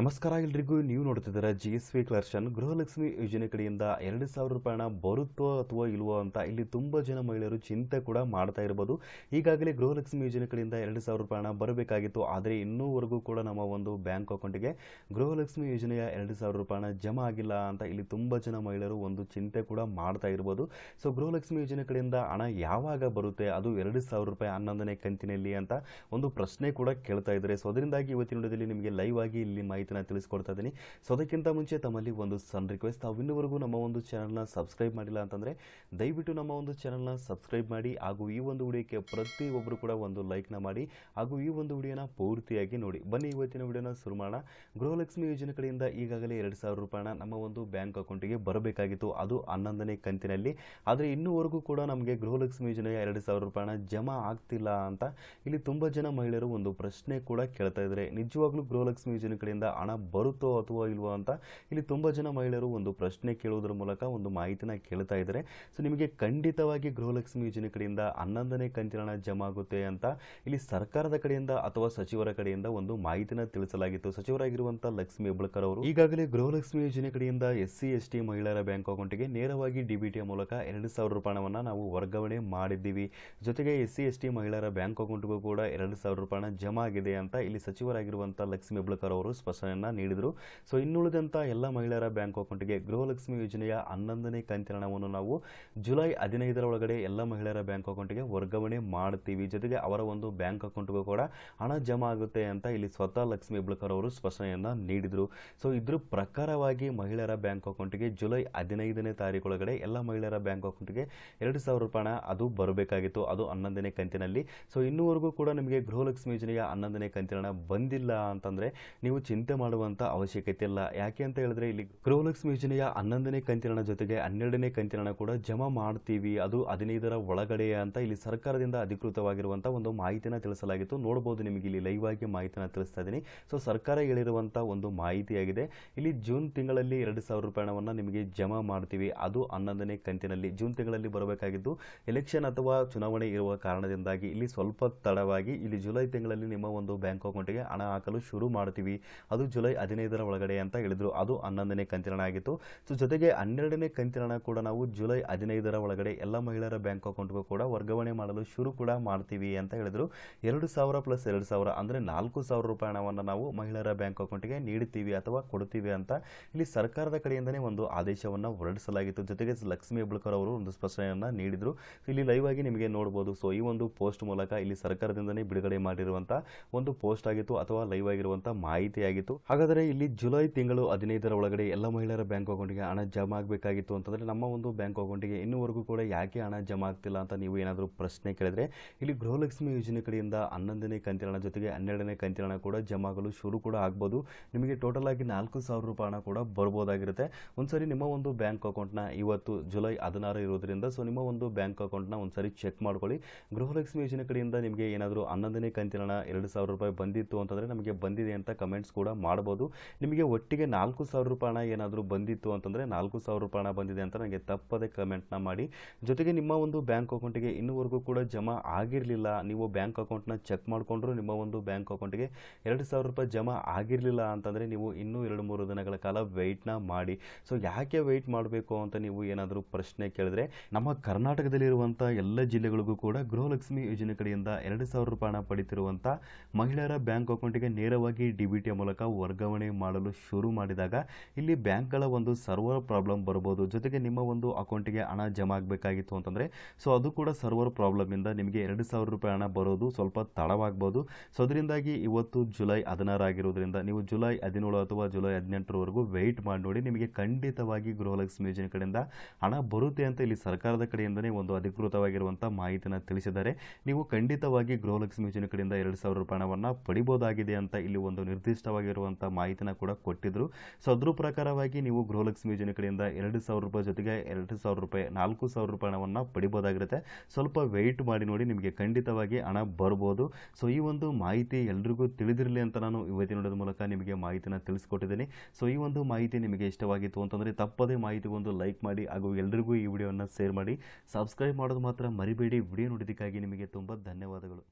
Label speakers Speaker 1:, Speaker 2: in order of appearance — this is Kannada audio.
Speaker 1: ನಮಸ್ಕಾರ ಎಲ್ರಿಗೂ. ನೀವು ನೋಡ್ತಿದ್ದೀರ ಜಿ ಎಸ್ ವಿ ಕ್ಲರ್ಷನ್ ಗೃಹಲಕ್ಷ್ಮಿ ಯೋಜನೆ ಕಡೆಯಿಂದ ಎರಡು ಸಾವಿರ ರೂಪಾಯಿ ಹಣ ಬರುತ್ತೋ ಅಥವಾ ಇಲ್ವೋ ಅಂತ ಇಲ್ಲಿ ತುಂಬ ಜನ ಮಹಿಳೆಯರು ಚಿಂತೆ ಕೂಡ ಮಾಡ್ತಾ ಇರ್ಬೋದು. ಈಗಾಗಲೇ ಗೃಹಲಕ್ಷ್ಮಿ ಯೋಜನೆ ಕಡೆಯಿಂದ ಎರಡು ಸಾವಿರ ರೂಪಾಯಿ ಹಣ ಬರಬೇಕಾಗಿತ್ತು. ಆದರೆ ಇನ್ನೂವರೆಗೂ ಕೂಡ ನಮ್ಮ ಒಂದು ಬ್ಯಾಂಕ್ ಅಕೌಂಟಿಗೆ ಗೃಹಲಕ್ಷ್ಮಿ ಯೋಜನೆಯ ಎರಡು ಸಾವಿರ ರೂಪಾಯಿ ಹಣ ಜಮಾ ಆಗಿಲ್ಲ ಅಂತ ಇಲ್ಲಿ ತುಂಬ ಜನ ಮಹಿಳೆಯರು ಒಂದು ಚಿಂತೆ ಕೂಡ ಮಾಡ್ತಾ ಇರ್ಬೋದು. ಸೊ ಗೃಹಲಕ್ಷ್ಮಿ ಯೋಜನೆ ಕಡೆಯಿಂದ ಹಣ ಯಾವಾಗ ಬರುತ್ತೆ? ಅದು ಎರಡು ಸಾವಿರ ರೂಪಾಯಿ ಹನ್ನೊಂದನೇ ಕಂತಿನಲ್ಲಿ ಅಂತ ಒಂದು ಪ್ರಶ್ನೆ ಕೂಡ ಕೇಳ್ತಾ ಇದ್ದಾರೆ. ಸೊ ಅದರಿಂದಾಗಿ ಇವತ್ತಿನ ನಿಮಗೆ ಲೈವ್ ಆಗಿ ಇಲ್ಲಿ ಮಾಹಿತಿನ ತಿಳಿಸ್ಕೊಡ್ತಾ ಇದ್ದೀನಿ. ಸೊ ಅದಕ್ಕಿಂತ ಮುಂಚೆ ತಮ್ಮಲ್ಲಿ ಒಂದು ಸಣ್ಣ ರಿಕ್ವೆಸ್ಟ್ ತಾವು ಇನ್ನುವರೆಗೂ ನಮ್ಮ ಒಂದು ಚಾನಲ್ನ ಸಬ್ಸ್ಕ್ರೈಬ್ ಮಾಡಿಲ್ಲ ಅಂತಂದರೆ, ದಯವಿಟ್ಟು ನಮ್ಮ ಒಂದು ಚಾನಲ್ನ ಸಬ್ಸ್ಕ್ರೈಬ್ ಮಾಡಿ, ಹಾಗೂ ಈ ಒಂದು ವಿಡಿಯೋಕ್ಕೆ ಪ್ರತಿಯೊಬ್ಬರು ಕೂಡ ಒಂದು ಲೈಕ್ನ ಮಾಡಿ, ಹಾಗೂ ಈ ಒಂದು ವಿಡಿಯೋನ ಪೂರ್ತಿಯಾಗಿ ನೋಡಿ. ಬನ್ನಿ, ಇವತ್ತಿನ ವಿಡಿಯೋನ ಶುರು ಮಾಡೋಣ. ಗೃಹಲಕ್ಷ್ಮಿ ಯೋಜನೆ ಕಡೆಯಿಂದ ಈಗಾಗಲೇ ಎರಡು ಸಾವಿರ ರೂಪಾಯಿನ ನಮ್ಮ ಒಂದು ಬ್ಯಾಂಕ್ ಅಕೌಂಟಿಗೆ ಬರಬೇಕಾಗಿತ್ತು. ಅದು ಹನ್ನೊಂದನೇ ಕಂತಿನಲ್ಲಿ. ಆದರೆ ಇನ್ನೂವರೆಗೂ ಕೂಡ ನಮಗೆ ಗೃಹಲಕ್ಷ್ಮಿ ಯೋಜನೆಯ ಎರಡು ಸಾವಿರ ರೂಪಾಯಿನ ಜಮಾ ಆಗ್ತಿಲ್ಲ ಅಂತ ಇಲ್ಲಿ ತುಂಬ ಜನ ಮಹಿಳೆಯರು ಒಂದು ಪ್ರಶ್ನೆ ಕೂಡ ಕೇಳ್ತಾ ಇದ್ದಾರೆ. ನಿಜವಾಗ್ಲೂ ಗೃಹಲಕ್ಷ್ಮಿ ಯೋಜನೆ ಕಡೆಯಿಂದ ಹಣ ಬರುತ್ತೋ ಅಥವಾ ಇಲ್ವೋ ಅಂತ ಇಲ್ಲಿ ತುಂಬ ಜನ ಮಹಿಳೆಯರು ಒಂದು ಪ್ರಶ್ನೆ ಕೇಳುವುದರ ಮೂಲಕ ಒಂದು ಮಾಹಿತಿನ ಕೇಳ್ತಾ ಇದ್ದಾರೆ. ಸೊ ನಿಮಗೆ ಖಂಡಿತವಾಗಿ ಗೃಹಲಕ್ಷ್ಮಿ ಯೋಜನೆ ಕಡೆಯಿಂದ ಹನ್ನೊಂದನೇ ಕಂತಿನ ಹಣ ಜಮಾ ಆಗುತ್ತೆ ಅಂತ ಇಲ್ಲಿ ಸರ್ಕಾರದ ಕಡೆಯಿಂದ ಅಥವಾ ಸಚಿವರ ಕಡೆಯಿಂದ ಒಂದು ಮಾಹಿತಿನ ತಿಳಿಸಲಾಗಿತ್ತು. ಸಚಿವರಾಗಿರುವಂತಹ ಲಕ್ಷ್ಮಿ ಹೆಬ್ಬಳ್ಕರ್ ಅವರು ಈಗಾಗಲೇ ಗೃಹಲಕ್ಷ್ಮಿ ಯೋಜನೆ ಕಡೆಯಿಂದ ಎಸ್ ಸಿ ಮಹಿಳೆಯರ ಬ್ಯಾಂಕ್ ಅಕೌಂಟ್ಗೆ ನೇರವಾಗಿ ಡಿಬಿಟಿಯ ಮೂಲಕ ಎರಡು ಸಾವಿರ ರೂಪಾಯಿ ನಾವು ವರ್ಗಾವಣೆ ಮಾಡಿದ್ದೀವಿ. ಜೊತೆಗೆ ಎಸ್ ಸಿ ಮಹಿಳೆಯರ ಬ್ಯಾಂಕ್ ಅಕೌಂಟ್ಗೂ ಕೂಡ ಎರಡು ಸಾವಿರ ರೂಪಾಯಿ ಜಮಾ ಆಗಿದೆ ಅಂತ ಇಲ್ಲಿ ಸಚಿವರಾಗಿರುವಂತಹ ಲಕ್ಷ್ಮಿ ಹೆಬ್ಬಳ್ಕರ್ ಅವರು ಸ್ಪಷ್ಟನೆಯನ್ನ ನೀಡಿದರು. ಸೊ ಇನ್ನುಳಿದಂಥ ಎಲ್ಲ ಮಹಿಳೆಯರ ಬ್ಯಾಂಕ್ ಅಕೌಂಟ್ಗೆ ಗೃಹಲಕ್ಷ್ಮಿ ಯೋಜನೆಯ ಹನ್ನೊಂದನೇ ಕಂತಿನ ಹಣವನ್ನು ನಾವು ಜುಲೈ ಹದಿನೈದರ ಒಳಗಡೆ ಎಲ್ಲ ಮಹಿಳೆಯರ ಬ್ಯಾಂಕ್ ಅಕೌಂಟ್ಗೆ ವರ್ಗಾವಣೆ ಮಾಡ್ತೀವಿ. ಜೊತೆಗೆ ಅವರ ಒಂದು ಬ್ಯಾಂಕ್ ಅಕೌಂಟ್ಗೂ ಕೂಡ ಹಣ ಜಮಾ ಆಗುತ್ತೆ ಅಂತ ಇಲ್ಲಿ ಸ್ವತಃ ಲಕ್ಷ್ಮಿ ಹೆಬ್ಳಕರ್ ಅವರು ಸ್ಪಷ್ಟನೆಯನ್ನ ನೀಡಿದರು. ಸೊ ಇದ್ರ ಪ್ರಕಾರವಾಗಿ ಮಹಿಳೆಯರ ಬ್ಯಾಂಕ್ ಅಕೌಂಟ್ಗೆ ಜುಲೈ ಹದಿನೈದನೇ ತಾರೀಕು ಒಳಗಡೆ ಎಲ್ಲ ಮಹಿಳೆಯರ ಬ್ಯಾಂಕ್ ಅಕೌಂಟ್ಗೆ ಎರಡು ಸಾವಿರ ರೂಪಾಯಿ ಅದು ಬರಬೇಕಾಗಿತ್ತು. ಅದು ಹನ್ನೊಂದನೇ ಕಂತಿನಲ್ಲಿ. ಸೊ ಇನ್ನೂವರೆಗೂ ಕೂಡ ನಿಮಗೆ ಗೃಹಲಕ್ಷ್ಮಿ ಯೋಜನೆಯ ಹನ್ನೊಂದನೇ ಕಂತಿನ ಹಣ ಬಂದಿಲ್ಲ ಅಂತಂದರೆ ನೀವು ಚಿಂತೆ ಮಾಡುವಂತ ಅವಶ್ಯಕತೆ ಇಲ್ಲ. ಯಾಕೆ ಅಂತ ಹೇಳಿದ್ರೆ ಇಲ್ಲಿ ಕ್ರೋಲಕ್ಸ್ ಯೋಜನೆಯ ಹನ್ನೊಂದನೇ ಕಂತಿನ ಜೊತೆಗೆ ಹನ್ನೆರಡನೇ ಕಂತಿನ ಕೂಡ ಜಮಾ ಮಾಡ್ತೀವಿ. ಅದು ಹದಿನೈದರ ಒಳಗಡೆ ಅಂತ ಇಲ್ಲಿ ಸರ್ಕಾರದಿಂದ ಅಧಿಕೃತವಾಗಿರುವಂತಹ ಒಂದು ಮಾಹಿತಿನ ತಿಳಿಸಲಾಗಿತ್ತು. ನೋಡಬಹುದು ನಿಮಗೆ ಇಲ್ಲಿ ಲೈವ್ ಆಗಿ ಮಾಹಿತಿನ ತಿಳಿಸ್ತಾ ಇದ್ದೀನಿ. ಸೊ ಸರ್ಕಾರ ಹೇಳಿರುವಂತಹ ಒಂದು ಮಾಹಿತಿಯಾಗಿದೆ. ಇಲ್ಲಿ ಜೂನ್ ತಿಂಗಳಲ್ಲಿ ಎರಡು ಸಾವಿರ ರೂಪಾಯಿ ಹಣವನ್ನ ನಿಮಗೆ ಜಮಾ ಮಾಡ್ತೀವಿ. ಅದು ಹನ್ನೊಂದನೇ ಕಂತಿನಲ್ಲಿ ಜೂನ್ ತಿಂಗಳಲ್ಲಿ ಬರಬೇಕಾಗಿದ್ದು ಎಲೆಕ್ಷನ್ ಅಥವಾ ಚುನಾವಣೆ ಇರುವ ಕಾರಣದಿಂದಾಗಿ ಇಲ್ಲಿ ಸ್ವಲ್ಪ ತಡವಾಗಿ ಇಲ್ಲಿ ಜುಲೈ ತಿಂಗಳಲ್ಲಿ ನಿಮ್ಮ ಒಂದು ಬ್ಯಾಂಕ್ ಅಕೌಂಟ್ಗೆ ಹಣ ಹಾಕಲು ಶುರು ಮಾಡ್ತೀವಿ. ಅದು ಜುಲೈ ಹದಿನೈದರ ಒಳಗಡೆ ಅಂತ ಹೇಳಿದರು. ಅದು ಹನ್ನೊಂದನೇ ಕಂತಿನ ಆಗಿತ್ತು ಸೊ ಜೊತೆಗೆ ಹನ್ನೆರಡನೇ ಕಂತಿನ ಕೂಡ ನಾವು ಜುಲೈ ಹದಿನೈದರ ಒಳಗಡೆ ಎಲ್ಲ ಮಹಿಳೆಯರ ಬ್ಯಾಂಕ್ ಅಕೌಂಟ್ಗೂ ಕೂಡ ವರ್ಗಾವಣೆ ಮಾಡಲು ಶುರು ಕೂಡ ಮಾಡ್ತೀವಿ ಅಂತ ಹೇಳಿದರು. ಎರಡು ಸಾವಿರ ಪ್ಲಸ್ ಎರಡು ಸಾವಿರ ಅಂದರೆ ನಾಲ್ಕು ಸಾವಿರ ರೂಪಾಯಿ ಹಣವನ್ನು ನಾವು ಮಹಿಳೆಯರ ಬ್ಯಾಂಕ್ ಅಕೌಂಟ್ಗೆ ನೀಡುತ್ತೀವಿ ಅಥವಾ ಕೊಡ್ತೀವಿ ಅಂತ ಇಲ್ಲಿ ಸರ್ಕಾರದ ಕಡೆಯಿಂದನೇ ಒಂದು ಆದೇಶವನ್ನು ಹೊರಡಿಸಲಾಗಿತ್ತು. ಜೊತೆಗೆ ಲಕ್ಷ್ಮಿ ಹೆಬ್ಬಳ್ಕರ್ ಅವರು ಒಂದು ಸ್ಪಷ್ಟನೆಯನ್ನ ನೀಡಿದರು. ಇಲ್ಲಿ ಲೈವ್ ಆಗಿ ನಿಮಗೆ ನೋಡಬಹುದು ಸೊ ಈ ಒಂದು ಪೋಸ್ಟ್ ಮೂಲಕ ಇಲ್ಲಿ ಸರ್ಕಾರದಿಂದನೇ ಬಿಡುಗಡೆ ಮಾಡಿರುವಂತಹ ಒಂದು ಪೋಸ್ಟ್ ಆಗಿತ್ತು ಅಥವಾ ಲೈವ್ ಆಗಿರುವಂತಹ ಮಾಹಿತಿ ಆಗಿತ್ತು. ಹಾಗಾದರೆ ಇಲ್ಲಿ ಜುಲೈ ತಿಂಗಳು ಹದಿನೈದರ ಒಳಗಡೆ ಎಲ್ಲ ಮಹಿಳೆಯರ ಬ್ಯಾಂಕ್ ಅಕೌಂಟ್ಗೆ ಹಣ ಜಮಾ ಆಗಬೇಕಾಗಿತ್ತು ಅಂತಂದ್ರೆ ನಮ್ಮ ಒಂದು ಬ್ಯಾಂಕ್ ಅಕೌಂಟಿಗೆ ಇನ್ನೂವರೆಗೂ ಕೂಡ ಯಾಕೆ ಹಣ ಜಮಾ ಆಗ್ತಿಲ್ಲ ಅಂತ ನೀವು ಏನಾದರೂ ಪ್ರಶ್ನೆ ಕೇಳಿದ್ರೆ ಇಲ್ಲಿ ಗೃಹಲಕ್ಷ್ಮಿ ಯೋಜನೆ ಕಡೆಯಿಂದ ಹನ್ನೊಂದನೇ ಕಂತಿನ ಜೊತೆಗೆ ಹನ್ನೆರಡನೇ ಕಂತಿನ ಹಣ ಕೂಡ ಜಮಾಗಲು ಶುರು ಕೂಡ ಆಗ್ಬೋದು. ನಿಮಗೆ ಟೋಟಲ್ ಆಗಿ ನಾಲ್ಕು ಸಾವಿರ ರೂಪಾಯಿ ಹಣ ಕೂಡ ಬರ್ಬೋದಾಗಿರುತ್ತೆ. ಒಂದ್ಸರಿ ನಿಮ್ಮ ಒಂದು ಬ್ಯಾಂಕ್ ಅಕೌಂಟ್ನ ಇವತ್ತು ಜುಲೈ ಹದಿನಾರು ಇರೋದ್ರಿಂದ ಸೊ ನಿಮ್ಮ ಒಂದು ಬ್ಯಾಂಕ್ ಅಕೌಂಟ್ನ ಒಂದ್ಸರಿ ಚೆಕ್ ಮಾಡ್ಕೊಳ್ಳಿ. ಗೃಹಲಕ್ಷ್ಮಿ ಯೋಜನೆ ಕಡೆಯಿಂದ ನಿಮಗೆ ಏನಾದರೂ ಹನ್ನೊಂದನೇ ಕಂತಿನ ಎರಡು ಸಾವಿರ ರೂಪಾಯಿ ಬಂದಿತ್ತು ಅಂತಂದರೆ ನಮಗೆ ಬಂದಿದೆ ಅಂತ ಕಮೆಂಟ್ಸ್ ಕೂಡ ಮಾಡ್ಬೋದು. ನಿಮಗೆ ಒಟ್ಟಿಗೆ ನಾಲ್ಕು ಸಾವಿರ ರೂಪಾಯಿ ಹಣ ಏನಾದರೂ ಬಂದಿತ್ತು ಅಂತಂದರೆ ನಾಲ್ಕು ಸಾವಿರ ರೂಪಾಯಿ ಹಣ ಬಂದಿದೆ ಅಂತ ನನಗೆ ತಪ್ಪದೆ ಕಮೆಂಟ್ನ ಮಾಡಿ. ಜೊತೆಗೆ ನಿಮ್ಮ ಒಂದು ಬ್ಯಾಂಕ್ ಅಕೌಂಟಿಗೆ ಇನ್ನೂವರೆಗೂ ಕೂಡ ಜಮಾ ಆಗಿರಲಿಲ್ಲ. ನೀವು ಬ್ಯಾಂಕ್ ಅಕೌಂಟ್ನ ಚೆಕ್ ಮಾಡಿಕೊಂಡ್ರು ನಿಮ್ಮ ಒಂದು ಬ್ಯಾಂಕ್ ಅಕೌಂಟಿಗೆ ಎರಡು ಸಾವಿರ ರೂಪಾಯಿ ಜಮಾ ಆಗಿರಲಿಲ್ಲ ಅಂತಂದರೆ ನೀವು ಇನ್ನೂ ಎರಡು ಮೂರು ದಿನಗಳ ಕಾಲ ವೆಯ್ಟ್ನ ಮಾಡಿ. ಸೊ ಯಾಕೆ ವೆಯ್ಟ್ ಮಾಡಬೇಕು ಅಂತ ನೀವು ಏನಾದರೂ ಪ್ರಶ್ನೆ ಕೇಳಿದ್ರೆ, ನಮ್ಮ ಕರ್ನಾಟಕದಲ್ಲಿರುವಂಥ ಎಲ್ಲ ಜಿಲ್ಲೆಗಳಿಗೂ ಕೂಡ ಗೃಹಲಕ್ಷ್ಮಿ ಯೋಜನೆ ಕಡೆಯಿಂದ ಎರಡು ಸಾವಿರ ರೂಪಾಯಿ ಹಣ ಪಡಿತಿರುವಂಥ ಮಹಿಳೆಯರ ಬ್ಯಾಂಕ್ ಅಕೌಂಟಿಗೆ ನೇರವಾಗಿ ಡಿ ಮೂಲಕ ವರ್ಗಾವಣೆ ಮಾಡಲು ಶುರು ಮಾಡಿದಾಗ ಇಲ್ಲಿ ಬ್ಯಾಂಕ್ಗಳ ಒಂದು ಸರ್ವರ್ ಪ್ರಾಬ್ಲಮ್ ಬರ್ಬೋದು. ಜೊತೆಗೆ ನಿಮ್ಮ ಒಂದು ಅಕೌಂಟಿಗೆ ಹಣ ಜಮಾ ಆಗಬೇಕಾಗಿತ್ತು ಅಂತಂದರೆ, ಸೊ ಅದು ಕೂಡ ಸರ್ವರ್ ಪ್ರಾಬ್ಲಮಿಂದ ನಿಮಗೆ ಎರಡು ಸಾವಿರ ರೂಪಾಯಿ ಹಣ ಬರೋದು ಸ್ವಲ್ಪ ತಡವಾಗ್ಬೋದು. ಸೊ ಅದರಿಂದಾಗಿ ಇವತ್ತು ಜುಲೈ ಹದಿನಾರು ಆಗಿರೋದ್ರಿಂದ ನೀವು ಜುಲೈ ಹದಿನೇಳು ಅಥವಾ ಜುಲೈ ಹದಿನೆಂಟರವರೆಗೂ ವೆಯ್ಟ್ ಮಾಡಿ ನೋಡಿ, ನಿಮಗೆ ಖಂಡಿತವಾಗಿ ಗೃಹಲಕ್ಷ್ಮಿ ಯೋಜನೆ ಕಡೆಯಿಂದ ಹಣ ಬರುತ್ತೆ ಅಂತ ಇಲ್ಲಿ ಸರ್ಕಾರದ ಕಡೆಯಿಂದನೇ ಒಂದು ಅಧಿಕೃತವಾಗಿರುವಂಥ ಮಾಹಿತಿಯನ್ನು ತಿಳಿಸಿದ್ದಾರೆ. ನೀವು ಖಂಡಿತವಾಗಿ ಗೃಹಲಕ್ಷ್ಮಿ ಯೋಜನೆ ಕಡೆಯಿಂದ ಎರಡು ಸಾವಿರ ರೂಪಾಯಿ ಹಣವನ್ನು ಪಡಿಬೋದಾಗಿದೆ ಅಂತ ಇಲ್ಲಿ ಒಂದು ನಿರ್ದಿಷ್ಟವಾಗಿರುವಂಥ ಮಾಹಿತಿನ ಕೂಡ ಕೊಟ್ಟಿದ್ರು. ಸೊ ಅದ್ರ ಪ್ರಕಾರವಾಗಿ ನೀವು ಗೃಹಲಕ್ಷ್ಮಿ ಯೋಜನೆ ಕಡೆಯಿಂದ ಎರಡು ಸಾವಿರ ರೂಪಾಯಿ ಜೊತೆಗೆ ಎರಡು ಸಾವಿರ ರೂಪಾಯಿ, ನಾಲ್ಕು ಸಾವಿರ ರೂಪಾಯಿ ಹಣವನ್ನು ಪಡಿಬೋದಾಗಿರುತ್ತೆ. ಸ್ವಲ್ಪ ವೆಯ್ಟ್ ಮಾಡಿ ನೋಡಿ ನಿಮಗೆ ಖಂಡಿತವಾಗಿ ಹಣ ಬರ್ಬೋದು. ಸೊ ಈ ಒಂದು ಮಾಹಿತಿ ಎಲ್ರಿಗೂ ತಿಳಿದಿರಲಿ ಅಂತ ನಾನು ಇವತ್ತಿನ ನೋಡೋದ್ರ ಮೂಲಕ ನಿಮಗೆ ಮಾಹಿತಿನ ತಿಳಿಸ್ಕೊಟ್ಟಿದ್ದೀನಿ. ಸೊ ಈ ಒಂದು ಮಾಹಿತಿ ನಿಮಗೆ ಇಷ್ಟವಾಗಿತ್ತು ಅಂತಂದರೆ ತಪ್ಪದೇ ಮಾಹಿತಿಗೊಂದು ಲೈಕ್ ಮಾಡಿ ಹಾಗೂ ಎಲ್ರಿಗೂ ಈ ವಿಡಿಯೋವನ್ನು ಶೇರ್ ಮಾಡಿ. ಸಬ್ಸ್ಕ್ರೈಬ್ ಮಾಡೋದು ಮಾತ್ರ ಮರಿಬೇಡಿ. ವಿಡಿಯೋ ನೋಡಿದ್ದಕ್ಕಾಗಿ ನಿಮಗೆ ತುಂಬ ಧನ್ಯವಾದಗಳು.